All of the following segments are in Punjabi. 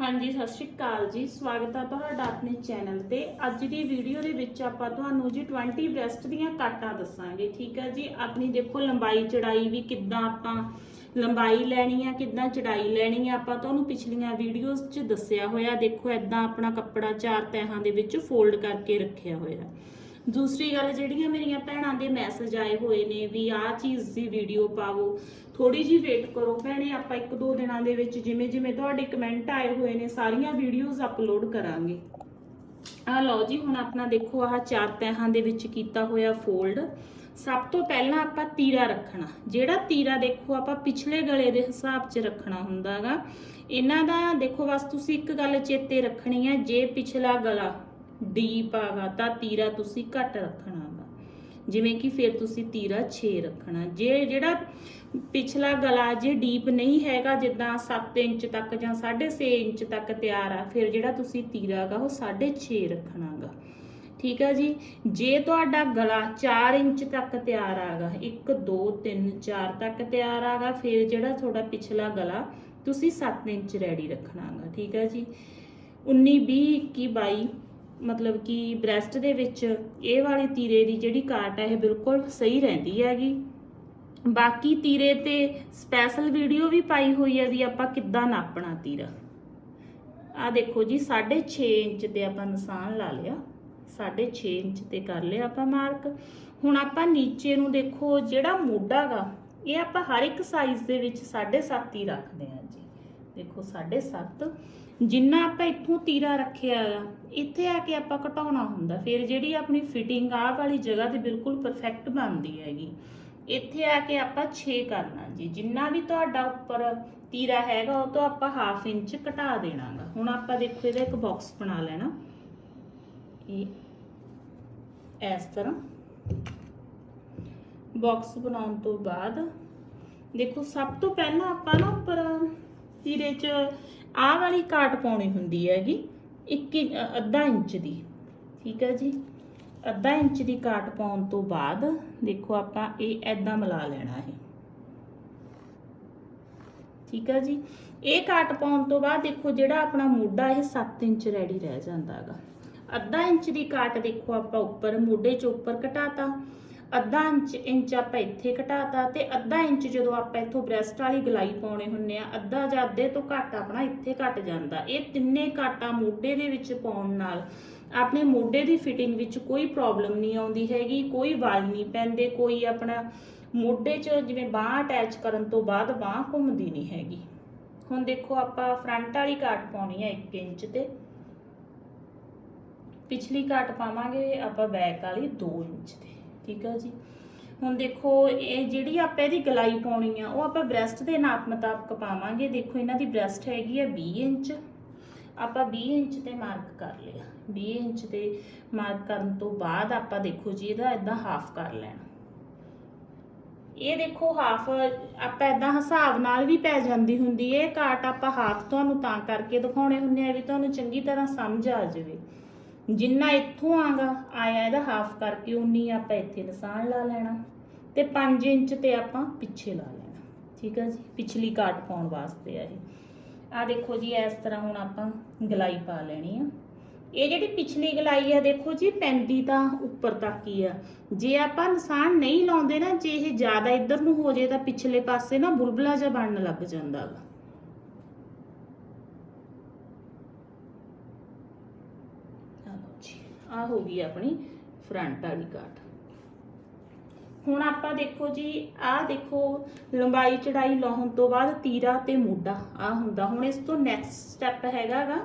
ਹਾਂਜੀ, ਸਤਿ ਸ਼੍ਰੀ ਅਕਾਲ ਜੀ। ਸਵਾਗਤ ਆ ਤੁਹਾਡਾ ਆਪਣੇ ਚੈਨਲ ਤੇ। ਅੱਜ ਦੀ ਵੀਡੀਓ ਦੇ ਵਿੱਚ ਆਪਾਂ ਤੁਹਾਨੂੰ ਜੀ 20 ਬ੍ਰੈਸਟ ਦੀਆਂ ਕਾਟਾਂ ਦੱਸਾਂਗੇ, ਠੀਕ ਹੈ ਜੀ? ਆਪਣੀ ਦੇਖੋ ਲੰਬਾਈ, ਚੜਾਈ ਵੀ ਕਿੱਦਾਂ ਆਪਾਂ ਲੰਬਾਈ ਲੈਣੀ ਆ, ਕਿੱਦਾਂ ਚੜਾਈ ਲੈਣੀ ਆ, ਆਪਾਂ ਤੁਹਾਨੂੰ ਪਿਛਲੀਆਂ ਵੀਡੀਓਜ਼ 'ਚ ਦੱਸਿਆ ਹੋਇਆ। ਦੇਖੋ ਐਦਾਂ ਆਪਣਾ ਕੱਪੜਾ ਚਾਰ ਤਹਿਾਂ ਦੇ ਵਿੱਚ ਫੋਲਡ ਕਰਕੇ ਰੱਖਿਆ ਹੋਇਆ। ਦੂਸਰੀ ਗੱਲ, ਜਿਹੜੀਆਂ ਮੇਰੀਆਂ ਭੈਣਾਂ ਦੇ ਮੈਸੇਜ ਆਏ ਹੋਏ ਨੇ ਵੀ ਆਹ ਚੀਜ਼ ਦੀ ਵੀਡੀਓ ਪਾਵੋ ਥੋੜੀ ਜੀ ਵੇਟ ਕਰੋ ਭੈਣੇ, ਆਪਾਂ ਇੱਕ ਦੋ ਦਿਨਾਂ ਦੇ ਵਿੱਚ ਜਿਵੇਂ ਜਿਵੇਂ ਤੁਹਾਡੇ ਕਮੈਂਟ ਆਏ ਹੋਏ ਨੇ, ਸਾਰੀਆਂ ਵੀਡੀਓਜ਼ ਅਪਲੋਡ ਕਰਾਂਗੇ। ਆ ਲਓ ਜੀ, ਹੁਣ ਆਪਣਾ ਦੇਖੋ ਆਹ ਚਾਰ ਤਹਿਾਂ ਦੇ ਵਿੱਚ ਕੀਤਾ ਹੋਇਆ ਫੋਲਡ ਸਭ ਤੋਂ ਪਹਿਲਾਂ ਆਪਾਂ ਤੀਰਾ ਰੱਖਣਾ। ਜਿਹੜਾ ਤੀਰਾ ਦੇਖੋ ਆਪਾਂ ਪਿਛਲੇ ਗਲੇ ਦੇ ਹਿਸਾਬ 'ਚ ਰੱਖਣਾ ਹੁੰਦਾਗਾ। ਇਹਨਾਂ ਦਾ ਦੇਖੋ ਬਸ ਤੁਸੀਂ ਇੱਕ ਗੱਲ ਚੇਤੇ ਰੱਖਣੀ ਹੈ, ਜੇ ਪਿਛਲਾ ਗਲਾ ਡੀਪ ਆਗਾ, ਤਾਂ ਤੀਰਾ ਤੁਸੀਂ ਘੱਟ ਰੱਖਣਾ ਗਾ। ਜਿਵੇਂ ਕਿ ਫਿਰ ਤੁਸੀਂ ਤੀਰਾ 6 ਰੱਖਣਾ। ਜੇ ਜਿਹੜਾ ਪਿਛਲਾ ਗਲਾ ਜੇ ਡੀਪ ਨਹੀਂ ਹੈਗਾ, ਜਿੱਦਾਂ 7 ਇੰਚ ਤੱਕ ਜਾਂ 6.5 ਇੰਚ ਤੱਕ ਤਿਆਰ ਆ, ਫਿਰ ਜਿਹੜਾ ਤੁਸੀਂ ਤੀਰਾ ਗਾ, ਉਹ 6.5 ਰੱਖਣਾਗਾ ਠੀਕ ਆ ਜੀ? ਜੇ ਤੁਹਾਡਾ ਗਲਾ 4 ਇੰਚ ਤੱਕ ਤਿਆਰ ਆਗਾ 1 2 3 4 ਤੱਕ ਤਿਆਰ ਆਗਾ ਫਿਰ ਜਿਹੜਾ ਤੁਹਾਡਾ ਪਿਛਲਾ ਗਲਾ, ਤੁਸੀਂ 7 ਇੰਚ ਰੈਡੀ ਰੱਖਣਾਗਾ ਠੀਕ ਆ ਜੀ? 19 20 21 22 ਮਤਲਬ ਕਿ ਬ੍ਰੈਸਟ ਦੇ ਵਿੱਚ ਇਹ ਵਾਲੀ ਤੀਰੇ ਦੀ ਜਿਹੜੀ ਕਾਟ ਹੈ ਇਹ ਬਿਲਕੁਲ ਸਹੀ ਰਹਿੰਦੀ ਹੈਗੀ। ਬਾਕੀ ਤੀਰੇ ਤੇ ਸਪੈਸ਼ਲ ਵੀਡੀਓ ਵੀ ਪਾਈ ਹੋਈ ਹੈ ਵੀ ਆਪਾਂ ਕਿੱਦਾਂ ਨਾਪਣਾ ਤੀਰਾ। ਆ ਦੇਖੋ ਜੀ 6.5 ਇੰਚ ਤੇ ਆਪਾਂ ਨਿਸ਼ਾਨ ਲਾ ਲਿਆ। 6.5 ਇੰਚ ਤੇ ਕਰ ਲਿਆ ਆਪਾਂ ਮਾਰਕ ਹੁਣ ਆਪਾਂ ਨੀਚੇ ਨੂੰ ਦੇਖੋ, ਜਿਹੜਾ ਮੋਢਾ ਗਾ ਇਹ ਆਪਾਂ ਹਰ ਇੱਕ ਸਾਈਜ਼ ਦੇ ਵਿੱਚ 7.5 ਹੀ ਰੱਖਦੇ ਹਾਂ ਜੀ। ਦੇਖੋ 7.5 ਜਿੰਨਾ ਆਪਾਂ ਇੱਥੋਂ ਤੀਰਾ ਰੱਖਿਆ ਆ, ਇੱਥੇ ਆ ਕੇ ਆਪਾਂ ਘਟਾਉਣਾ ਹੁੰਦਾ। ਫਿਰ ਜਿਹੜੀ ਆਪਣੀ ਫਿਟਿੰਗ ਆਹ ਵਾਲੀ ਜਗ੍ਹਾ ਤੇ ਬਿਲਕੁਲ ਪਰਫੈਕਟ ਬਣਦੀ ਹੈਗੀ। ਇੱਥੇ ਆ ਕੇ ਆਪਾਂ 6 ਕਰਨਾ ਜੀ। ਜਿੰਨਾ ਵੀ ਤੁਹਾਡਾ ਉੱਪਰ ਤੀਰਾ ਹੈਗਾ, ਉਹ ਤੋਂ ਆਪਾਂ ਹਾਫ ਇੰਚ ਘਟਾ ਦੇਣਾਗਾ। ਹੁਣ ਆਪਾਂ ਦੇਖੋ ਇਹਦਾ ਇੱਕ ਬਾਕਸ ਬਣਾ ਲੈਣਾ। ਇਹ ਇਸ ਤਰ੍ਹਾਂ। ਬਾਕਸ ਬਣਾਉਣ ਤੋਂ ਬਾਅਦ ਦੇਖੋ ਸਭ ਤੋਂ ਪਹਿਲਾਂ ਆਪਾਂ ਨਾ ਉੱਪਰ ਤੀਰੇ 'ਚ ਆਹ ਵਾਲੀ ਕਾਟ ਪਾਉਣੀ ਹੁੰਦੀ ਹੈਗੀ 1 ਅੱਧਾ ਇੰਚ ਦੀ। ਠੀਕ ਹੈ ਜੀ? ਅੱਧਾ ਇੰਚ ਦੀ ਕਾਟ ਪਾਉਣ ਤੋਂ ਬਾਅਦ ਦੇਖੋ ਆਪਾਂ ਇਹ ਐਦਾਂ ਮਿਲਾ ਲੈਣਾ ਹੈ ਠੀਕ ਹੈ ਜੀ? ਇਹ ਕਾਟ ਪਾਉਣ ਤੋਂ ਬਾਅਦ ਦੇਖੋ ਜਿਹੜਾ ਆਪਣਾ ਮੋਢਾ ਇਹ 7 ਇੰਚ ਰੈਡੀ ਰਹਿ ਜਾਂਦਾ ਹੈਗਾ। ਅੱਧਾ ਇੰਚ ਦੀ ਕਾਟ ਦੇਖੋ ਆਪਾਂ ਉੱਪਰ, ਮੋਢੇ 'ਚ ਉੱਪਰ ਘਟਾਤਾ। ਅੱਧਾ ਇੰਚ ਇੰਚ ਆਪਾਂ ਇੱਥੇ ਘਟਾਤਾ ਤੇ ਅੱਧਾ ਇੰਚ ਜਦੋਂ ਆਪਾਂ ਇੱਥੋਂ ਬ੍ਰੈਸਟ ਵਾਲੀ ਗਲਾਈ ਪਾਉਣੇ ਹੁੰਨੇ ਆ, ਅੱਧਾ ਜਾਂ ਅੱਧੇ ਤੋਂ ਘੱਟ ਆਪਣਾ ਇੱਥੇ ਘਟ ਜਾਂਦਾ। ਇਹ ਤਿੰਨੇ ਕਾਟਾਂ ਮੋਢੇ ਦੇ ਵਿੱਚ ਪਾਉਣ ਨਾਲ ਆਪਣੇ ਮੋਢੇ ਦੀ ਫਿਟਿੰਗ ਵਿੱਚ ਕੋਈ ਪ੍ਰੋਬਲਮ ਨਹੀਂ ਆਉਂਦੀ ਹੈਗੀ, ਕੋਈ ਵਾਲ ਨਹੀਂ ਪੈਂਦੇ, ਕੋਈ ਆਪਣਾ ਮੋਢੇ 'ਚ ਜਿਵੇਂ ਬਾਹ ਅਟੈਚ ਕਰਨ ਤੋਂ ਬਾਅਦ ਬਾਹ ਘੁੰਮਦੀ ਨਹੀਂ ਹੈਗੀ। ਹੁਣ ਦੇਖੋ ਆਪਾਂ ਫਰੰਟ ਵਾਲੀ ਕਾਟ ਪਾਉਣੀ ਹੈ 1 ਇੰਚ ਤੇ। ਪਿਛਲੀ ਕਾਟ ਪਾਵਾਂਗੇ ਆਪਾਂ ਬੈਕ ਵਾਲੀ 2 ਇੰਚ ਤੇ। ਠੀਕ ਆ ਜੀ। ਹੁਣ ਦੇਖੋ, ਇਹ ਜਿਹੜੀ ਆਪਾਂ ਇਹਦੀ ਗਲਾਈ ਪਾਉਣੀ ਆ, ਉਹ ਆਪਾਂ ਬ੍ਰੈਸਟ ਦੇ ਨਾਪ ਮੁਤਾਬਕ ਪਾਵਾਂਗੇ। ਦੇਖੋ, ਇਹਨਾਂ ਦੀ ਬ੍ਰੈਸਟ ਹੈਗੀ ਆ 20 ਇੰਚ। ਆਪਾਂ 20 ਇੰਚ ਤੇ ਮਾਰਕ ਕਰ ਲਿਆ। 20 ਇੰਚ ਤੇ ਮਾਰਕ ਕਰਨ ਤੋਂ ਬਾਅਦ ਆਪਾਂ ਦੇਖੋ ਜੀ, ਇਹਦਾ ਇਦਾਂ ਹਾਫ ਕਰ ਲੈਣਾ। ਇਹ ਦੇਖੋ ਹਾਫ ਆਪਾਂ ਇਦਾਂ ਹਿਸਾਬ ਨਾਲ ਵੀ ਪੈ ਜਾਂਦੀ ਹੁੰਦੀ ਹੈ ਕਾਟ ਆਪਾਂ ਹਾਫ ਤੁਹਾਨੂੰ ਤਾਂ ਕਰਕੇ ਦਿਖਾਉਣੇ ਹੁੰਦੇ ਆ ਵੀ ਤੁਹਾਨੂੰ ਚੰਗੀ ਤਰ੍ਹਾਂ ਸਮਝ ਆ ਜਾਵੇ। ਜਿੰਨਾ ਇੱਥੋਂ ਆਗਾ, ਆਇਆ ਇਹਦਾ ਹਾਫ ਕਰਕੇ ਉਨੀ ਆਪਾਂ ਇੱਥੇ ਨਿਸ਼ਾਨ ਲਾ ਲੈਣਾ। ਤੇ 5 ਇੰਚ ਤੇ ਆਪਾਂ ਪਿੱਛੇ ਲਾ ਲੈਣਾ। ਠੀਕ ਹੈ ਜੀ? ਪਿਛਲੀ ਕਾਟ ਪਾਉਣ ਵਾਸਤੇ ਆ ਇਹ। ਆ ਦੇਖੋ ਜੀ, ਇਸ ਤਰ੍ਹਾਂ ਹੁਣ ਆਪਾਂ ਗਲਾਈ ਪਾ ਲੈਣੀ ਆ। ਇਹ ਜਿਹੜੀ ਪਿਛਲੀ ਗਲਾਈ ਆ, ਦੇਖੋ ਜੀ, ਪੈਂਦੀ ਤਾਂ ਉੱਪਰ ਤੱਕ ਹੀ ਆ। ਜੇ ਆਪਾਂ ਨਿਸ਼ਾਨ ਨਹੀਂ ਲਾਉਂਦੇ ਨਾ, ਜੇ ਇਹ ਜ਼ਿਆਦਾ ਇੱਧਰ ਨੂੰ ਹੋ ਜੇ ਤਾਂ ਪਿਛਲੇ ਪਾਸੇ ਨਾ ਬੁਲਬੁਲਾ ਜਿਹਾ ਬਣਨ ਲੱਗ ਜਾਂਦਾ ਗਾ ਆਹ ਲਓ ਜੀ ਆ ਹੋ ਗਈ ਆਪਣੀ ਫਰੰਟ ਵਾਲੀ ਕਾਟ ਹੁਣ ਆਪਾਂ ਦੇਖੋ ਜੀ ਆਹ ਦੇਖੋ, ਲੰਬਾਈ ਚੜਾਈ ਲਾਉਣ ਤੋਂ ਬਾਅਦ ਤੀਰਾ ਤੇ ਮੋਢਾ ਆ ਹੁੰਦਾ। ਹੁਣ ਇਸ ਤੋਂ ਨੈਕਸਟ ਸਟੈਪ ਹੈਗਾਗਾ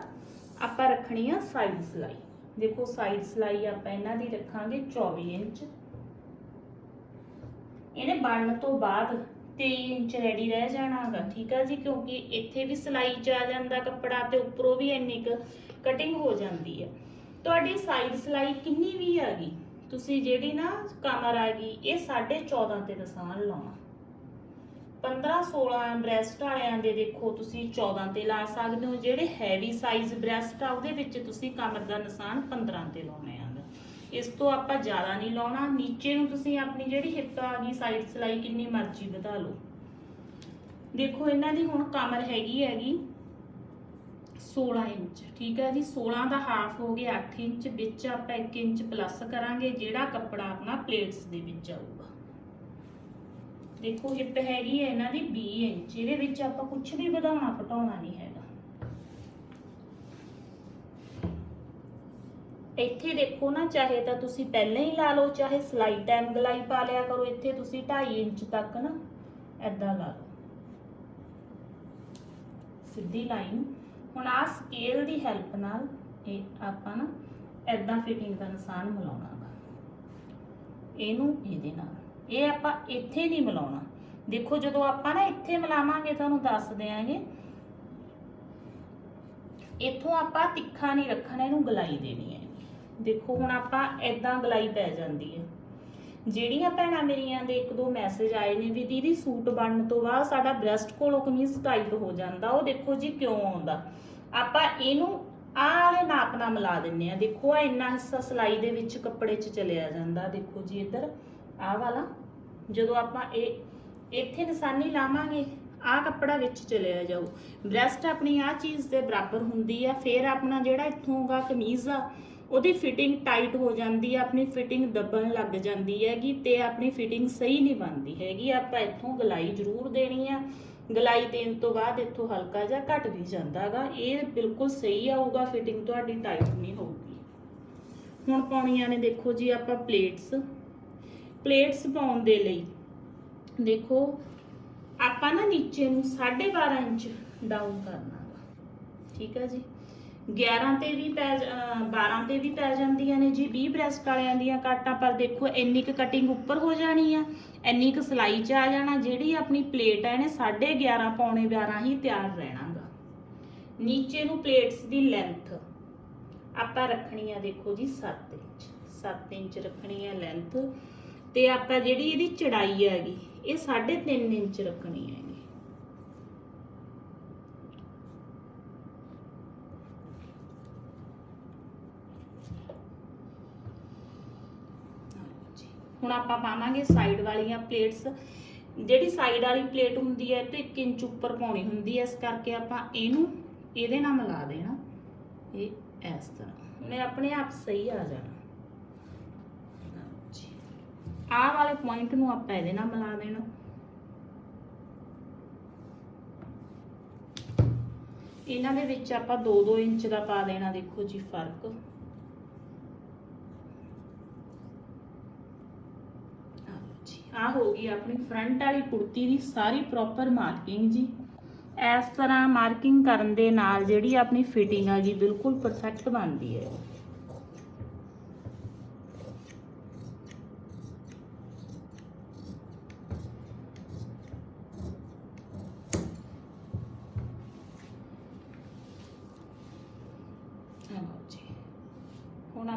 ਆਪਾਂ ਰੱਖਣੀ ਆ ਸਾਈਡ ਸਲਾਈ। ਦੇਖੋ ਸਾਈਡ ਸਲਾਈ ਆਪਾਂ ਇਹਨਾਂ ਦੀ ਰੱਖਾਂਗੇ 24 ਇੰਚ। ਇਹਨੇ ਬਣਨ ਤੋਂ ਬਾਅਦ 23 ਇੰਚ ਰੈਡੀ ਰਹਿ ਜਾਣਾਗਾ ਠੀਕ ਆ ਜੀ? ਕਿਉਂਕਿ ਇੱਥੇ ਵੀ ਸਲਾਈ ਚ ਆ ਜਾਂਦਾ ਕੱਪੜਾ ਤੇ ਉੱਪਰੋਂ ਵੀ ਇੰਨੀ ਕੁ ਕਟਿੰਗ ਹੋ ਜਾਂਦੀ ਹੈ ਤੁਹਾਡੀ ਸਾਈਡ ਸਲਾਈ ਕਿੰਨੀ ਵੀ ਹੈਗੀ, ਤੁਸੀਂ ਜਿਹੜੀ ਨਾ ਕਮਰ ਆ ਗਈ ਇਹ 14.5 ਤੇ ਨਿਸ਼ਾਨ ਲਾਉਣਾ। 15 16 ਬ੍ਰੈਸਟ ਵਾਲਿਆਂ ਦੇ ਦੇਖੋ ਤੁਸੀਂ 14 ਤੇ ਲਾ ਸਕਦੇ ਹੋ, ਜਿਹੜੇ ਹੈਵੀ ਸਾਈਜ਼ ਬ੍ਰੈਸਟ ਆ, ਉਹਦੇ ਵਿੱਚ ਤੁਸੀਂ ਕਮਰ ਦਾ ਨਿਸ਼ਾਨ 15 ਤੇ ਲਾਉਣੇ ਆ। ਇਸ ਤੋਂ ਆਪਾਂ ਜ਼ਿਆਦਾ ਨਹੀਂ ਲਾਉਣਾ, ਨੀਚੇ ਨੂੰ ਤੁਸੀਂ ਆਪਣੀ ਜਿਹੜੀ ਹਿੱਪ ਆ ਗਈ ਸਾਈਡ ਸਲਾਈ ਕਿੰਨੀ ਮਰਜ਼ੀ ਵਧਾ ਲਓ। ਦੇਖੋ, ਇਹਨਾਂ ਦੀ ਹੁਣ ਕਮਰ ਹੈਗੀ ਹੈਗੀ 16 ਇੰਚ, ਠੀਕ ਹੈ ਜੀ? 16 ਦਾ ਹਾਫ ਹੋ ਗਿਆ 8 ਇੰਚ, ਵਿੱਚ ਆਪਾਂ 1 ਇੰਚ ਪਲੱਸ ਕਰਾਂਗੇ, ਜਿਹੜਾ ਕੱਪੜਾ ਆਪਣਾ ਪਲੇਟਸ ਦੇ ਵਿੱਚ ਆਊਗਾ। ਦੇਖੋ ਹਿੱਪ ਹੈਗੀ ਹੈ ਇਹਨਾਂ ਦੀ 20 ਇੰਚ, ਇਹਦੇ ਵਿੱਚ ਆਪਾਂ ਕੁਝ ਵੀ ਵਧਾਉਣਾ, ਘਟਾਉਣਾ ਨਹੀਂ ਹੈਗਾ। ਇੱਥੇ ਦੇਖੋ ਨਾ, ਚਾਹੇ ਤਾਂ ਤੁਸੀਂ ਪਹਿਲਾਂ ਹੀ ਲਾ ਲਓ, ਚਾਹੇ ਸਲਾਈ ਟਾਈਮ ਗਲਾਈ ਪਾ ਲਿਆ ਕਰੋ, ਇੱਥੇ ਤੁਸੀਂ 2.5 ਇੰਚ ਤੱਕ ਨਾ ਐਦਾਂ ਲਾ ਲਓ। ਸਿੱਧੀ ਲਾਈਨ ਹੁਣ ਆ ਸਕੇਲ ਦੀ ਹੈਲਪ ਨਾਲ ਇਹ ਆਪਾਂ ਨਾ ਐਦਾਂ ਫਿਟਿੰਗ ਦਾ ਨਿਸ਼ਾਨ ਮਿਲਾਉਣਾ ਇਹਨੂੰ ਇਹਦੇ ਨਾਲ। ਇਹ ਆਪਾਂ ਇੱਥੇ ਨਹੀਂ ਮਿਲਾਉਣਾ। ਦੇਖੋ ਜਦੋਂ ਆਪਾਂ ਨਾ ਇੱਥੇ ਮਿਲਾਵਾਂਗੇ, ਤੁਹਾਨੂੰ ਦੱਸ ਦਿਆਂਗੇ। ਇੱਥੋਂ ਆਪਾਂ ਤਿੱਖਾ ਨਹੀਂ ਰੱਖਣਾ, ਇਹਨੂੰ ਗਲਾਈ ਦੇਣੀ ਹੈ। ਦੇਖੋ ਹੁਣ ਆਪਾਂ ਐਦਾਂ ਗਲਾਈ ਪੈ ਜਾਂਦੀ ਹੈ। ਜਿਹੜੀਆਂ ਭੈਣਾਂ ਮੇਰੀਆਂ ਦੇ ਇੱਕ ਦੋ ਮੈਸੇਜ ਆਏ ਨੇ ਵੀ ਦੀਦੀ ਸੂਟ ਬਣਨ ਤੋਂ ਬਾਅਦ ਸਾਡਾ ਬ੍ਰੈਸਟ ਕੋਲੋਂ ਕਮੀਜ਼ ਟਾਈਟ ਹੋ ਜਾਂਦਾ, ਉਹ ਦੇਖੋ ਜੀ ਕਿਉਂ ਆਉਂਦਾ। ਆਪਾਂ ਇਹਨੂੰ ਆਹ ਨਾਪ ਨਾਲ ਮਿਲਾ ਦਿੰਨੇ ਆ ਦੇਖੋ ਆ ਇੰਨਾ ਹਿੱਸਾ ਸਲਾਈ ਦੇ ਵਿੱਚ ਕੱਪੜੇ 'ਚ ਚਲਿਆ ਜਾਂਦਾ। ਦੇਖੋ ਜੀ ਇੱਧਰ, ਆਹ ਵਾਲਾ, ਜਦੋਂ ਆਪਾਂ ਇਹ, ਇੱਥੇ ਨਿਸ਼ਾਨੀ ਲਾਵਾਂਗੇ, ਆਹ ਕੱਪੜਾ ਵਿੱਚ ਚਲਿਆ ਜਾਊ। ਬ੍ਰੈਸਟ ਆਪਣੀ ਆਹ ਚੀਜ਼ ਦੇ ਬਰਾਬਰ ਹੁੰਦੀ ਆ, ਫਿਰ ਆਪਣਾ ਜਿਹੜਾ ਇੱਥੋਂ ਦਾ ਕਮੀਜ਼ ਆ ਉਹਦੀ ਫਿਟਿੰਗ ਟਾਈਟ ਹੋ ਜਾਂਦੀ ਹੈ ਆਪਣੀ ਫਿਟਿੰਗ ਦੱਬਣ ਲੱਗ ਜਾਂਦੀ ਹੈਗੀ ਤੇ ਆਪਣੀ ਫਿਟਿੰਗ ਸਹੀ ਨਹੀਂ ਬਣਦੀ ਹੈਗੀ। ਆਪਾਂ ਇੱਥੋਂ ਗਲਾਈ ਜ਼ਰੂਰ ਦੇਣੀ ਆ। ਗਲਾਈ ਦੇਣ ਤੋਂ ਬਾਅਦ ਇੱਥੋਂ ਹਲਕਾ ਜਿਹਾ ਘਟ ਵੀ ਜਾਂਦਾਗਾ ਇਹ ਬਿਲਕੁਲ ਸਹੀ ਆਊਗਾ ਫਿਟਿੰਗ ਤੁਹਾਡੀ ਟਾਈਟ ਨਹੀਂ ਹੋਊਗੀ। ਹੁਣ ਪਾਉਣੀਆਂ ਨੇ ਦੇਖੋ ਜੀ ਆਪਾਂ ਪਲੇਟਸ ਪਲੇਟਸ ਪਾਉਣ ਦੇ ਲਈ ਦੇਖੋ, ਆਪਾਂ ਨਾ ਨੀਚੇ ਨੂੰ 12.5 ਇੰਚ ਡਾਊਨ ਕਰਨਾ ਵਾ ਠੀਕ ਹੈ ਜੀ? 11 ਤੇ ਵੀ ਪੈ ਜ- ਅਹ 12 ਤੇ ਵੀ ਪੈ ਜਾਂਦੀਆਂ ਨੇ ਜੀ 20 ਬ੍ਰੈਸਟ ਵਾਲਿਆਂ ਦੀਆਂ ਕਾਟਾਂ, ਪਰ ਦੇਖੋ ਇੰਨੀ ਕੁ ਕਟਿੰਗ ਉੱਪਰ ਹੋ ਜਾਣੀ ਆ, ਇੰਨੀ ਕੁ ਸਲਾਈ 'ਚ ਆ ਜਾਣਾ, ਜਿਹੜੀ ਆਪਣੀ ਪਲੇਟ ਹੈ ਇਹਨੇ 11.5 ਪੌਣੇ 12 ਹੀ ਤਿਆਰ ਰਹਿਣਾਗਾ। ਨੀਚੇ ਨੂੰ ਪਲੇਟਸ ਦੀ ਲੈਂਥ ਆਪਾਂ ਰੱਖਣੀ ਆ, ਦੇਖੋ ਜੀ 7 ਇੰਚ 7 ਇੰਚ ਰੱਖਣੀ ਆ ਲੈਂਥ ਤੇ ਆਪਾਂ ਜਿਹੜੀ ਇਹਦੀ ਚੜਾਈ ਹੈਗੀ, ਇਹ 3.5 ਇੰਚ ਰੱਖਣੀ ਹੈਗੀ ਹਾਂਜੀ। ਹੁਣ ਆਪਾਂ ਪਾਵਾਂਗੇ ਸਾਈਡ ਵਾਲੀਆਂ ਪਲੇਟਸ ਜਿਹੜੀ ਸਾਈਡ ਵਾਲੀ ਪਲੇਟ ਹੁੰਦੀ ਹੈ, ਤੇ 1 ਇੰਚ ਉੱਪਰ ਪਾਉਣੀ ਹੁੰਦੀ ਹੈ। ਇਸ ਕਰਕੇ ਆਪਾਂ ਇਹਨੂੰ ਇਹਦੇ ਨਾਲ ਮਿਲਾ ਦੇਣਾ। ਇਹ ਇਸ ਤਰ੍ਹਾਂ। ਉਹਨੇ ਆਪਣੇ ਆਪ ਸਹੀ ਆ ਜਾਣਾ। ਆਹ ਵਾਲੇ ਪੁਆਇੰਟ ਨੂੰ ਆਪਾਂ ਇਹਦੇ ਨਾਲ ਮਿਲਾ ਦੇਣਾ। ਇਹਨਾਂ ਦੇ ਵਿੱਚ ਆਪਾਂ 2-2 ਇੰਚ ਦਾ ਪਾ ਦੇਣਾ। ਦੇਖੋ ਜੀ, ਫ਼ਰਕ। ਆ ਹੋ ਗਈ ਆਪਣੀ ਫਰੰਟ ਵਾਲੀ ਕੁੜਤੀ ਦੀ ਸਾਰੀ ਪ੍ਰੋਪਰ ਮਾਰਕਿੰਗ ਜੀ। ਇਸ ਤਰ੍ਹਾਂ ਮਾਰਕਿੰਗ ਕਰਨ ਦੇ ਨਾਲ ਜਿਹੜੀ ਆਪਣੀ ਫਿਟਿੰਗ ਆ ਜੀ, ਬਿਲਕੁਲ ਪਰਫੈਕਟ ਬਣਦੀ ਹੈ। ਹੁਣ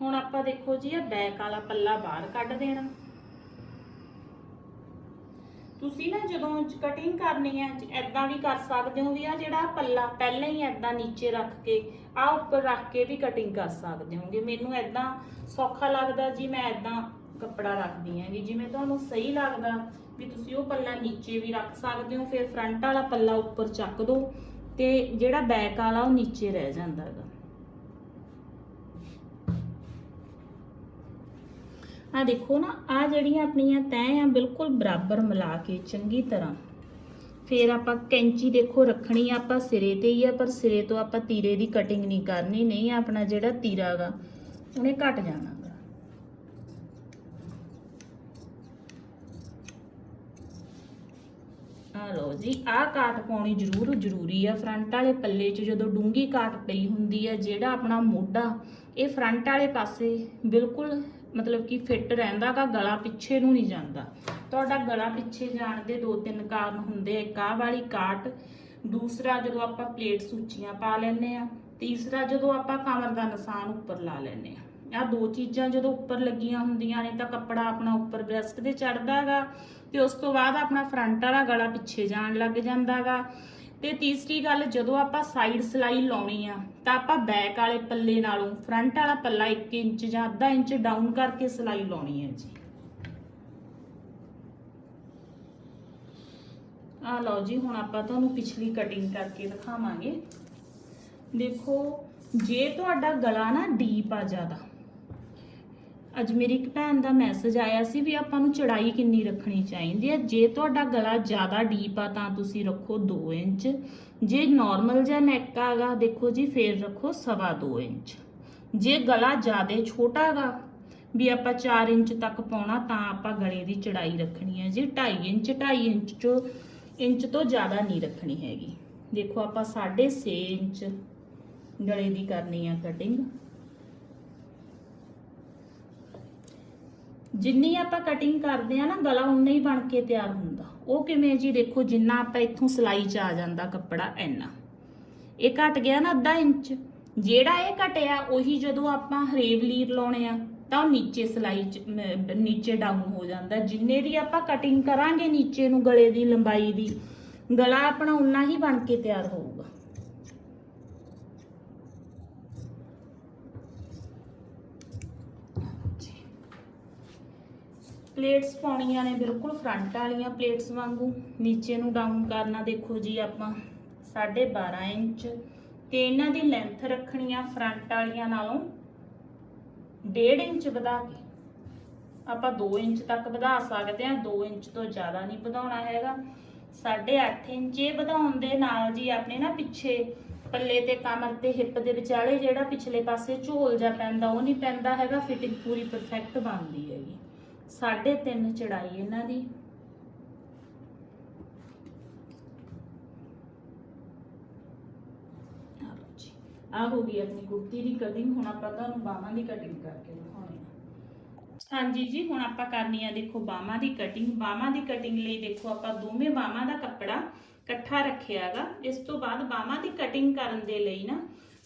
ਹੁਣ ਆਪਾਂ ਦੇਖੋ ਜੀ, ਇਹ ਬੈਕ ਵਾਲਾ ਪੱਲਾ ਬਾਹਰ ਕੱਢ ਦੇਣਾ ਤੁਸੀਂ ਨਾ ਕਟਿੰਗ ਕਰਨੀ ਹੈ ਐਦਾਂ ਵੀ ਕਰ ਸਕਦੇ ਹੋ ਵੀ ਆ ਜਿਹੜਾ ਪੱਲਾ ਪਹਿਲਾਂ ਹੀ ਐਦਾਂ ਨੀਚੇ ਰੱਖ ਕੇ ਆ ਉੱਪਰ ਰੱਖ ਕੇ ਵੀ ਕਟਿੰਗ ਕਰ ਸਕਦੇ ਹੋਗੇ। ਮੈਨੂੰ ਐਦਾਂ ਸੌਖਾ ਲੱਗਦਾ ਜੀ, ਮੈਂ ਐਦਾਂ ਕੱਪੜਾ ਰੱਖਦੀ ਹਾਂ ਜਿਵੇਂ ਤੁਹਾਨੂੰ ਸਹੀ ਲੱਗਦਾ ਵੀ ਤੁਸੀਂ ਉਹ ਪੱਲਾ ਨੀਚੇ ਵੀ ਰੱਖ ਸਕਦੇ ਹੋ, ਫਿਰ ਫਰੰਟ ਵਾਲਾ ਪੱਲਾ ਉੱਪਰ ਚੱਕ ਦਿਓ ਤੇ ਜਿਹੜਾ ਬੈਕ ਵਾਲਾ ਉਹ ਨੀਚੇ ਰਹਿ ਜਾਂਦਾ ਹੈਗਾ। ਆ ਦੇਖੋ ਨਾ, ਆ ਜਿਹੜੀਆਂ ਆਪਣੀਆਂ ਤੈਅ ਆ ਬਿਲਕੁਲ ਬਰਾਬਰ ਮਿਲਾ ਕੇ ਚੰਗੀ ਤਰ੍ਹਾਂ। ਫਿਰ ਆਪਾਂ ਕੈਂਚੀ ਦੇਖੋ ਰੱਖਣੀ ਆ, ਆਪਾਂ ਸਿਰੇ ਤੇ ਹੀ ਆ, ਪਰ ਸਿਰੇ ਤੋਂ ਆਪਾਂ ਤੀਰੇ ਦੀ ਕਟਿੰਗ ਨਹੀਂ ਕਰਨੀ, ਨਹੀਂ ਆਪਣਾ ਜਿਹੜਾ ਤੀਰਾ ਉਹਨੇ ਘਟ ਜਾਣਾ ਆ ਲਓ ਜੀ, ਆਹ ਕਾਟ ਪਾਉਣੀ ਜ਼ਰੂਰ ਜ਼ਰੂਰੀ ਆ। ਫਰੰਟ ਵਾਲੇ ਪੱਲੇ 'ਚ ਜਦੋਂ ਡੂੰਗੀ ਕਾਟ ਪਈ ਹੁੰਦੀ ਹੈ ਜਿਹੜਾ ਆਪਣਾ ਮੋਢਾ, ਇਹ ਫਰੰਟ ਵਾਲੇ ਪਾਸੇ ਬਿਲਕੁਲ ਮਤਲਬ ਕਿ ਫਿੱਟ ਰਹਿੰਦਾ ਗਾ, ਗਲਾ ਪਿੱਛੇ ਨੂੰ ਨਹੀਂ ਜਾਂਦਾ। ਤੁਹਾਡਾ ਗਲਾ ਪਿੱਛੇ ਜਾਣ ਦੇ ਦੋ ਤਿੰਨ ਕਾਰਨ ਹੁੰਦੇ ਆ। ਇੱਕ ਆਹ ਵਾਲੀ ਕਾਟ, ਦੂਸਰਾ ਜਦੋਂ ਆਪਾਂ ਪਲੇਟ ਉੱਚੀਆਂ ਪਾ ਲੈਨੇ ਆ, ਤੀਸਰਾ ਜਦੋਂ ਆਪਾਂ ਕਮਰ ਦਾ ਨਿਸ਼ਾਨ ਉੱਪਰ ਲਾ ਲੈਨੇ ਆ। ਆ ਦੋ ਚੀਜ਼ਾਂ ਜਦੋਂ ਉੱਪਰ ਲੱਗੀਆਂ ਹੁੰਦੀਆਂ ਨੇ ਤਾਂ ਕੱਪੜਾ ਆਪਣਾ ਉੱਪਰ ਬ੍ਰੈਸਟ ਤੇ ਚੜਦਾ ਹੈਗਾ ਤੇ ਉਸ ਤੋਂ ਬਾਅਦ ਆਪਣਾ ਫਰੰਟ ਵਾਲਾ ਗਲਾ ਪਿੱਛੇ ਜਾਣ ਲੱਗ ਜਾਂਦਾ ਹੈਗਾ ਤੇ ਤੀਸਰੀ ਗੱਲ, ਜਦੋਂ ਆਪਾਂ ਸਾਈਡ ਸਲਾਈ ਲਾਉਣੀ ਆ, ਤਾਂ ਆਪਾਂ ਬੈਕ ਵਾਲੇ ਪੱਲੇ ਨਾਲੋਂ ਫਰੰਟ ਵਾਲਾ ਪੱਲਾ 1 ਇੰਚ ਜਾਂ ਅੱਧਾ ਇੰਚ ਡਾਊਨ ਕਰਕੇ ਸਲਾਈ ਲਾਉਣੀ ਹੈ ਜੀ। ਆ ਲਓ ਜੀ, ਹੁਣ ਆਪਾਂ ਤੁਹਾਨੂੰ ਪਿਛਲੀ ਕਟਿੰਗ ਕਰਕੇ ਦਿਖਾਵਾਂਗੇ। ਦੇਖੋ, ਜੇ ਤੁਹਾਡਾ ਗਲਾ ਨਾ ਡੀਪ ਆ ਜ਼ਿਆਦਾ ਅੱਜ ਮੇਰੀ ਇੱਕ ਭੈਣ ਦਾ ਮੈਸੇਜ ਆਇਆ ਸੀ ਵੀ ਆਪਾਂ ਨੂੰ ਚੜਾਈ ਕਿੰਨੀ ਰੱਖਣੀ ਚਾਹੀਦੀ ਹੈ। ਜੇ ਤੁਹਾਡਾ ਗਲਾ ਜ਼ਿਆਦਾ ਡੀਪ ਆ ਤਾਂ ਤੁਸੀਂ ਰੱਖੋ 2 ਇੰਚ। ਜੇ ਨਾਰਮਲ ਜਿਹਾ ਨੈਕ ਆਗਾ, ਦੇਖੋ ਜੀ, ਫੇਰ ਰੱਖੋ ਸਵਾ 2 ਇੰਚ। ਜੇ ਗਲਾ ਜ਼ਿਆਦਾ ਛੋਟਾ ਗਾ, ਵੀ ਆਪਾਂ 4 ਇੰਚ ਤੱਕ ਪਾਉਣਾ, ਤਾਂ ਆਪਾਂ ਗਲੇ ਦੀ ਚੜਾਈ ਰੱਖਣੀ ਹੈ ਜੀ। 2.5 ਇੰਚ 2.5 ਇੰਚ ਚੋਂ ਇੰਚ ਤੋਂ ਜ਼ਿਆਦਾ ਨਹੀਂ ਰੱਖਣੀ ਹੈਗੀ। ਦੇਖੋ ਆਪਾਂ 6.5 ਇੰਚ ਗਲੇ ਦੀ ਕਰਨੀ ਆ ਕਟਿੰਗ ਜਿੰਨੀ ਆਪਾਂ ਕਟਿੰਗ ਕਰਦੇ ਆ ਨਾ, ਗਲਾ ਉਨਾ ਹੀ ਬਣ ਕੇ ਤਿਆਰ ਹੁੰਦਾ। ਉਹ ਕਿਵੇਂ ਜੀ, ਦੇਖੋ, ਜਿੰਨਾ ਆਪਾਂ ਇੱਥੋਂ ਸਲਾਈ ਚ ਆ ਜਾਂਦਾ ਕੱਪੜਾ, ਇੰਨਾ। ਇਹ ਘਟ ਗਿਆ ਨਾ ਅੱਧਾ ਇੰਚ। ਜਿਹੜਾ ਇਹ ਘਟਿਆ, ਉਹੀ ਜਦੋਂ ਆਪਾਂ ਹਰੇਵ ਲੀਰ ਲਾਉਣੇ ਆ, ਤਾਂ ਉਹ ਨੀਚੇ ਸਲਾਈ ਚ ਨੀਚੇ ਡਾਊਨ ਹੋ ਜਾਂਦਾ। ਜਿੰਨੇ ਦੀ ਆਪਾਂ ਕਟਿੰਗ ਕਰਾਂਗੇ ਨੀਚੇ ਨੂੰ ਗਲੇ ਦੀ, ਲੰਬਾਈ ਦੀ, ਗਲਾ ਆਪਣਾ ਉਨਾ ਹੀ ਬਣ ਕੇ ਤਿਆਰ ਹੋਊਗਾ। ਪਲੇਟਸ ਪਾਉਣੀਆਂ ਨੇ, ਬਿਲਕੁਲ ਫਰੰਟ ਵਾਲੀਆਂ ਪਲੇਟਸ ਵਾਂਗੂ। ਨੀਚੇ ਨੂੰ ਡਾਊਨ ਕਰਨਾ ਦੇਖੋ ਜੀ ਆਪਾਂ 12.5 ਇੰਚ। ਤੇ ਇਹਨਾਂ ਦੀ ਲੈਂਥ ਰੱਖਣੀ ਆ ਫਰੰਟ ਵਾਲੀਆਂ ਨਾਲੋਂ 1.5 ਇੰਚ ਵਧਾ ਕੇ। ਆਪਾਂ 2 ਇੰਚ ਤੱਕ ਵਧਾ ਸਕਦੇ ਹਾਂ 2 ਇੰਚ ਤੋਂ ਜ਼ਿਆਦਾ ਨਹੀਂ ਵਧਾਉਣਾ ਹੈਗਾ। 8.5 ਇੰਚ ਇਹ ਵਧਾਉਣ ਦੇ ਨਾਲ ਜੀ ਆਪਣੇ ਨਾ ਪਿੱਛੇ ਪੱਲੇ ਤੇ ਕਮਰ ਤੇ ਹਿੱਪ ਦੇ ਵਿਚਾਲੇ ਜਿਹੜਾ ਪਿਛਲੇ ਪਾਸੇ ਝੋਲ ਜਾ ਪੈਂਦਾ, ਉਹ ਨਹੀਂ ਪੈਂਦਾ ਹੈਗਾ ਫਿਟਿੰਗ ਪੂਰੀ ਪਰਫੈਕਟ ਬਣਦੀ ਹੈਗੀ। 3.5 ਚੜਾਈ ਇਹਨਾਂ ਦੀ। ਆਹ ਹੋ ਗਈ ਆਪਣੀ ਕੁੜਤੀ ਦੀ ਕਟਿੰਗ ਹੁਣ ਆਪਾਂ ਤੁਹਾਨੂੰ ਬਾਹਾਂ ਦੀ ਕਟਿੰਗ ਕਰਕੇ ਦਿਖਾਉਣੀ ਹਾਂਜੀ ਜੀ, ਹੁਣ ਆਪਾਂ ਕਰਨੀ ਆ ਦੇਖੋ ਬਾਹਾਂ ਦੀ ਕਟਿੰਗ ਬਾਹਾਂ ਦੀ ਕਟਿੰਗ ਲਈ ਦੇਖੋ ਆਪਾਂ ਦੋਵੇਂ ਬਾਹਾਂ ਦਾ ਕੱਪੜਾ ਇਕੱਠਾ ਰੱਖਿਆਗਾ। ਇਸ ਤੋਂ ਬਾਅਦ ਬਾਹਾਂ ਦੀ ਕਟਿੰਗ ਕਰਨ ਦੇ ਲਈ ਨਾ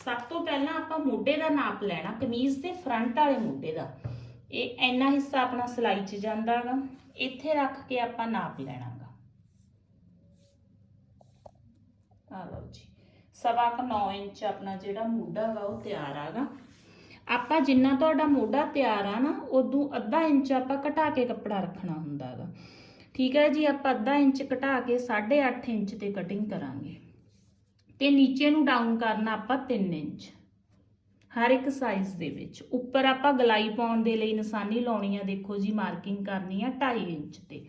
ਸਭ ਤੋਂ ਪਹਿਲਾਂ ਆਪਾਂ ਮੋਢੇ ਦਾ ਨਾਪ ਲੈਣਾ, ਕਮੀਜ਼ ਦੇ ਫਰੰਟ ਵਾਲੇ ਮੋਢੇ ਦਾ। ਇਹ ਇੰਨਾ ਹਿੱਸਾ ਆਪਣਾ ਸਲਾਈ 'ਚ ਜਾਂਦਾਗਾ, ਇੱਥੇ ਰੱਖ ਕੇ ਆਪਾਂ ਨਾਪ ਲੈਣਾਗਾ। ਆ ਲਓ ਜੀ, ਸਵਾ ਕੁ 9 ਇੰਚ ਆਪਣਾ ਜਿਹੜਾ ਮੋਢਾ ਵਾ ਉਹ ਤਿਆਰ ਆਗਾ। ਆਪਾਂ ਜਿੰਨਾ ਤੁਹਾਡਾ ਮੋਢਾ ਤਿਆਰ ਆ ਨਾ, ਉਦੋਂ ਅੱਧਾ ਇੰਚ ਆਪਾਂ ਘਟਾ ਕੇ ਕੱਪੜਾ ਰੱਖਣਾ ਹੁੰਦਾਗਾ। ਠੀਕ ਹੈ ਜੀ, ਆਪਾਂ ਅੱਧਾ ਇੰਚ ਘਟਾ ਕੇ 8.5 ਇੰਚ ਤੇ ਕਟਿੰਗ ਕਰਾਂਗੇ। ਤੇ ਨੀਚੇ ਨੂੰ ਡਾਊਨ ਕਰਨਾ ਆਪਾਂ 3 ਇੰਚ। ਹਰ ਇੱਕ ਸਾਈਜ਼ ਦੇ ਵਿੱਚ। ਉੱਪਰ ਆਪਾਂ ਗਲਾਈ ਪਾਉਣ ਦੇ ਲਈ ਨਿਸ਼ਾਨੀ ਲਾਉਣੀ ਆ, ਦੇਖੋ ਜੀ ਮਾਰਕਿੰਗ ਕਰਨੀ ਆ 2.5 ਇੰਚ ਤੇ।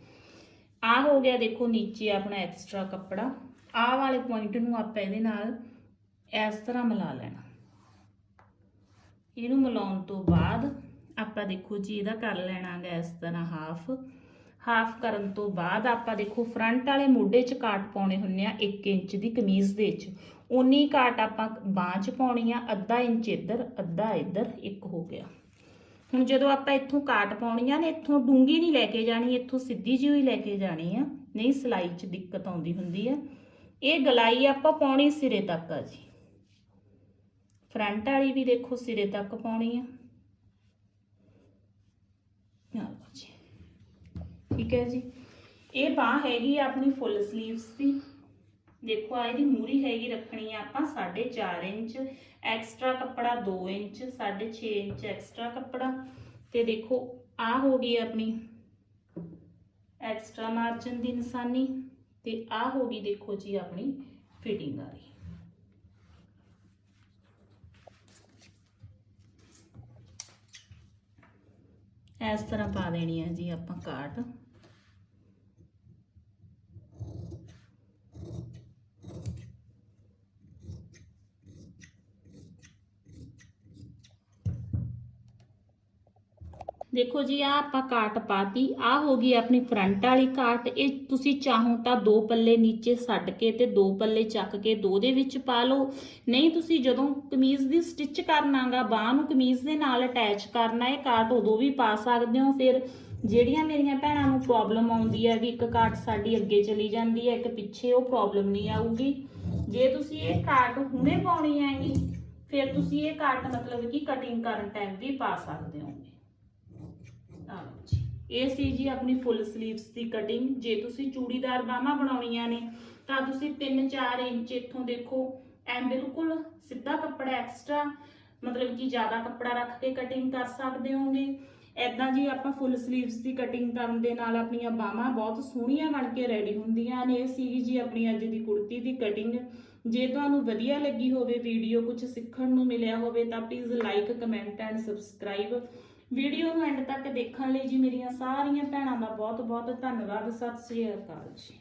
ਆ ਹੋ ਗਿਆ ਦੇਖੋ ਨੀਚੇ ਆਪਣਾ ਐਕਸਟਰਾ ਕੱਪੜਾ। ਆਹ ਵਾਲੇ ਪੁਆਇੰਟ ਨੂੰ ਆਪਾਂ ਇਹਦੇ ਨਾਲ ਇਸ ਤਰ੍ਹਾਂ ਮਿਲਾ ਲੈਣਾ। ਇਹਨੂੰ ਮਿਲਾਉਣ ਤੋਂ ਬਾਅਦ ਆਪਾਂ ਦੇਖੋ ਜੀ ਇਹਦਾ ਕਰ ਲੈਣਾਗਾ ਇਸ ਤਰ੍ਹਾਂ ਹਾਫ ਹਾਫ ਕਰਨ ਤੋਂ ਬਾਅਦ ਆਪਾਂ ਦੇਖੋ ਫਰੰਟ ਵਾਲੇ ਮੋਢੇ 'ਚ ਕਾਟ ਪਾਉਣੇ ਹੁੰਨੇ ਆ 1 ਇੰਚ ਦੀ ਕਮੀਜ਼ ਦੇ ਵਿੱਚ ਉਨੀ ਕਾਟ ਆਪਾਂ ਬਾਂਹ 'ਚ ਪਾਉਣੀ ਆ, ਅੱਧਾ ਇੰਚ ਇੱਧਰ, ਅੱਧਾ ਇੱਧਰ, ਇੱਕ ਹੋ ਗਿਆ। ਹੁਣ ਜਦੋਂ ਆਪਾਂ ਇੱਥੋਂ ਕਾਟ ਪਾਉਣੀ ਆ ਨੇ, ਇੱਥੋਂ ਡੂੰਗੀ ਨਹੀਂ ਲੈ ਕੇ ਜਾਣੀ, ਇੱਥੋਂ ਸਿੱਧੀ ਜਿਹੀ ਹੀ ਲੈ ਕੇ ਜਾਣੀ ਆ, ਨਹੀਂ ਸਲਾਈ 'ਚ ਦਿੱਕਤ ਆਉਂਦੀ ਹੁੰਦੀ ਆ। ਇਹ ਗਲਾਈ ਆਪਾਂ ਪਾਉਣੀ ਸਿਰੇ ਤੱਕ ਆ ਜੀ। ਫਰੰਟ ਵਾਲੀ ਵੀ ਦੇਖੋ ਸਿਰੇ ਤੱਕ ਪਾਉਣੀ ਆ। ਠੀਕ ਹੈ ਜੀ। ਇਹ ਬਾਹ ਹੈਗੀ ਆ ਆਪਣੀ ਫੁੱਲ ਸਲੀਵਸ ਦੀ। ਦੇਖੋ ਆ ਇਹਦੀ ਮੂਰੀ ਹੈਗੀ ਰੱਖਣੀ ਆ, ਆਪਾਂ 4.5 ਇੰਚ ਐਕਸਟਰਾ ਕੱਪੜਾ 2 ਇੰਚ 6.5 ਇੰਚ ਐਕਸਟਰਾ ਕੱਪੜਾ। ਤੇ ਦੇਖੋ ਆ ਹੋ ਗਈ ਆਪਣੀ ਐਕਸਟਰਾ ਮਾਰਜਨ ਦੀ ਨਿਸ਼ਾਨੀ, ਤੇ ਆ ਹੋ ਗਈ ਦੇਖੋ ਜੀ ਆਪਣੀ ਫਿਟਿੰਗ ਵਾਲੀ। ਇਸ ਤਰ੍ਹਾਂ ਪਾ ਦੇਣੀ ਹੈ ਜੀ ਆਪਾਂ ਕਾਟ ਦੇਖੋ ਜੀ ਆ ਆਪਾਂ ਕਾਟ ਪਾਤੀ ਆ ਹੋ ਗਈ ਆਪਣੀ ਫਰੰਟ ਵਾਲੀ ਕਾਟ ਇਹ ਤੁਸੀਂ ਚਾਹੋ ਤਾਂ ਦੋ ਪੱਲੇ ਨੀਚੇ ਛੱਡ ਕੇ ਤੇ ਦੋ ਪੱਲੇ ਚੱਕ ਕੇ ਦੋ ਦੇ ਵਿੱਚ ਪਾ ਲਓ। ਨਹੀਂ, ਤੁਸੀਂ ਜਦੋਂ ਕਮੀਜ਼ ਦੀ ਸਟਿਚ ਕਰਨਾਗਾ ਬਾਹ ਨੂੰ ਕਮੀਜ਼ ਦੇ ਨਾਲ ਅਟੈਚ ਕਰਨਾ, ਇਹ ਕਾਟ ਉਦੋਂ ਵੀ ਪਾ ਸਕਦੇ ਹੋ। ਫਿਰ ਜਿਹੜੀਆਂ ਮੇਰੀਆਂ ਭੈਣਾਂ ਨੂੰ ਪ੍ਰੋਬਲਮ ਆਉਂਦੀ ਹੈ ਵੀ ਇੱਕ ਕਾਟ ਸਾਡੀ ਅੱਗੇ ਚਲੀ ਜਾਂਦੀ ਹੈ ਇੱਕ ਪਿੱਛੇ ਉਹ ਪ੍ਰੋਬਲਮ ਨਹੀਂ ਆਊਗੀ। ਜੇ ਤੁਸੀਂ ਇਹ ਕਾਟ ਹੁਣੇ ਪਾਉਣੀ ਹੈਗੀ, ਫਿਰ ਤੁਸੀਂ ਇਹ ਕਾਟ ਮਤਲਬ ਕਿ ਕਟਿੰਗ ਕਰਨ ਟਾਈਮ ਵੀ ਪਾ ਸਕਦੇ ਹੋ ਆਹ ਜੀ ਇਹ ਸੀ ਜੀ ਆਪਣੀ ਫੁੱਲ ਸਲੀਵਸ ਦੀ ਕਟਿੰਗ ਜੇ ਤੁਸੀਂ ਚੂੜੀਦਾਰ ਬਾਹਾਂ ਬਣਾਉਣੀਆਂ ਨੇ, ਤਾਂ ਤੁਸੀਂ 3-4 ਇੰਚ ਇੱਥੋਂ ਦੇਖੋ, ਐ ਬਿਲਕੁਲ ਸਿੱਧਾ ਕੱਪੜਾ ਐਕਸਟਰਾ ਮਤਲਬ ਕਿ ਜ਼ਿਆਦਾ ਕੱਪੜਾ ਰੱਖ ਕੇ ਕਟਿੰਗ ਕਰ ਸਕਦੇ ਹੋਗੇ। ਐਦਾਂ ਜੀ ਆਪਾਂ ਫੁੱਲ ਸਲੀਵਸ ਦੀ ਕਟਿੰਗ ਕਰਨ ਦੇ ਨਾਲ ਆਪਣੀਆਂ ਬਾਹਾਂ ਬਹੁਤ ਸੋਹਣੀਆਂ ਬਣ ਕੇ ਰੈਡੀ ਹੁੰਦੀਆਂ ਨੇ। ਇਹ ਸੀਗੀ ਜੀ ਆਪਣੀ ਅੱਜ ਦੀ ਕੁੜਤੀ ਦੀ ਕਟਿੰਗ ਜੇ ਤੁਹਾਨੂੰ ਵਧੀਆ ਲੱਗੀ ਹੋਵੇ ਵੀਡੀਓ ਕੁਝ ਸਿੱਖਣ ਨੂੰ ਮਿਲਿਆ ਹੋਵੇ, ਤਾਂ please like comment and subscribe video ਨੂੰ ਐਂਡ ਤੱਕ ਦੇਖਣ ਲਈ ਜੀ ਮੇਰੀਆਂ ਸਾਰੀਆਂ ਭੈਣਾਂ ਦਾ ਬਹੁਤ ਬਹੁਤ ਧੰਨਵਾਦ। ਸਤਿ ਸ੍ਰੀ ਅਕਾਲ ਜੀ।